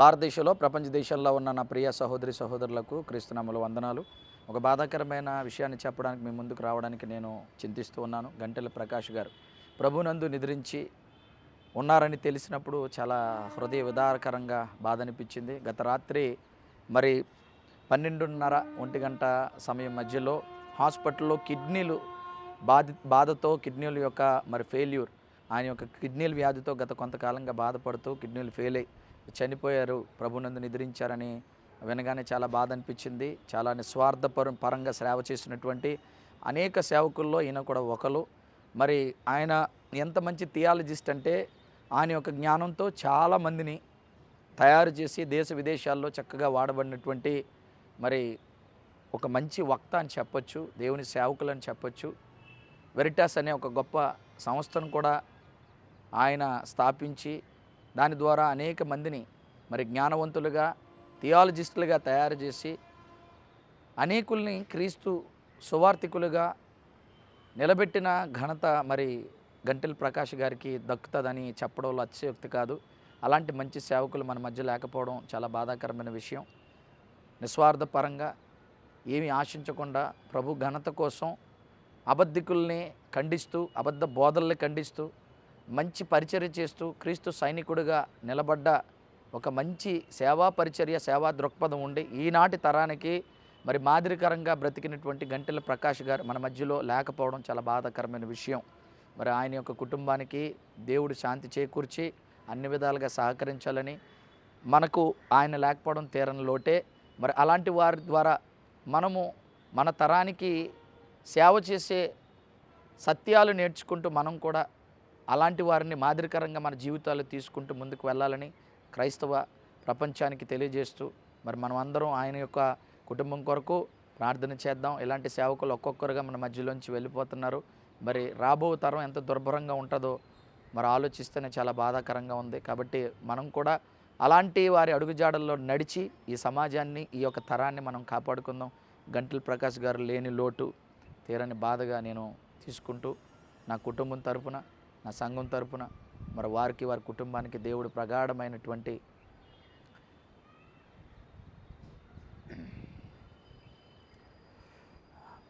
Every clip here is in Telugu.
భారతదేశంలో ప్రపంచ దేశాల్లో ఉన్న నా ప్రియ సహోదరి సహోదరులకు క్రీస్తునామలు వందనాలు. ఒక బాధాకరమైన విషయాన్ని చెప్పడానికి మీ ముందుకు రావడానికి నేను చింతిస్తూ ఉన్నాను. గంటెల ప్రకాష్ గారు ప్రభునందు నిద్రించి ఉన్నారని తెలిసినప్పుడు చాలా హృదయ విదారకరంగా బాధ అనిపించింది గత రాత్రి మరి పన్నెండున్నర ఒంటి గంట సమయం మధ్యలో హాస్పిటల్లో కిడ్నీలు బాధ బాధతో కిడ్నీల యొక్క మరి ఫెయిల్యూర్ ఆయన యొక్క కిడ్నీల వ్యాధితో గత కొంతకాలంగా బాధపడుతూ కిడ్నీలు ఫెయిల్ అయ్యి చనిపోయారు ప్రభునందు నిద్రించారని వినగానే చాలా బాధ అనిపించింది చాలా నిస్వార్థపర పరంగా సేవ చేసినటువంటి అనేక సేవకుల్లో ఈయన కూడా ఒకరు. మరి ఆయన ఎంత మంచి థియాలజిస్ట్ అంటే ఆయన యొక్క జ్ఞానంతో చాలామందిని తయారు చేసి దేశ విదేశాల్లో చక్కగా వాడబడినటువంటి మరి ఒక మంచి వక్త అని చెప్పొచ్చు దేవుని సేవకులు అని చెప్పొచ్చు. వెరిటాస్ అనే ఒక గొప్ప సంస్థను కూడా ఆయన స్థాపించి దాని ద్వారా అనేక మందిని మరి జ్ఞానవంతులుగా థియాలజిస్టులుగా తయారు చేసి అనేకుల్ని క్రీస్తు సువార్థికులుగా నిలబెట్టిన ఘనత మరి గంటెల ప్రకాష్ గారికి దక్కుతుందని చెప్పడంలో అతిశయోక్తి కాదు. అలాంటి మంచి సేవకులు మన మధ్య లేకపోవడం చాలా బాధాకరమైన విషయం. నిస్వార్థపరంగా ఏమి ఆశించకుండా ప్రభు ఘనత కోసం అబద్ధికుల్ని ఖండిస్తూ అబద్ధ బోధల్ని ఖండిస్తూ మంచి పరిచర్య చేస్తూ క్రీస్తు సైనికుడిగా నిలబడ్డ ఒక మంచి సేవా పరిచర్య సేవా దృక్పథం ఉండి ఈనాటి తరానికి మరి మాదిరికరంగా బ్రతికినటువంటి గంటెల ప్రకాష్ గారు మన మధ్యలో లేకపోవడం చాలా బాధాకరమైన విషయం. మరి ఆయన యొక్క కుటుంబానికి దేవుడు శాంతి చేకూర్చి అన్ని విధాలుగా సహకరించాలని మనకు ఆయన లేకపోవడం తీరని లోటే. మరి అలాంటి వారి ద్వారా మనము మన తరానికి సేవ చేసే సత్యాలు నేర్చుకుంటూ మనం కూడా అలాంటి వారిని మాదిరికరంగా మన జీవితాలు తీసుకుంటూ ముందుకు వెళ్ళాలని క్రైస్తవ ప్రపంచానికి తెలియజేస్తూ మరి మనం అందరం ఆయన యొక్క కుటుంబం కొరకు ప్రార్థన చేద్దాం. ఇలాంటి సేవకులు ఒక్కొక్కరుగా మన మధ్యలోంచి వెళ్ళిపోతున్నారు. మరి రాబో తరం ఎంత దుర్భరంగా ఉంటుందో మరి ఆలోచిస్తేనే చాలా బాధాకరంగా ఉంది. కాబట్టి మనం కూడా అలాంటి వారి అడుగుజాడల్లో నడిచి ఈ సమాజాన్ని ఈ యొక్క తరాన్ని మనం కాపాడుకుందాం. గంటల ప్రకాష్ గారు లేని లోటు తీరని బాధగా నేను తీసుకుంటూ నా కుటుంబం తరపున నా సంఘం తరపున మరి వారికి వారి కుటుంబానికి దేవుడు ప్రగాఢమైనటువంటి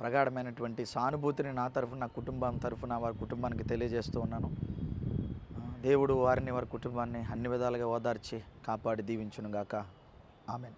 ప్రగాఢమైనటువంటి సానుభూతిని నా తరఫున నా కుటుంబం తరఫున వారి కుటుంబానికి తెలియజేస్తూ ఉన్నాను. దేవుడు వారిని వారి కుటుంబాన్ని అన్ని విధాలుగా ఓదార్చి కాపాడి దీవించునుగాక. ఆమెన్.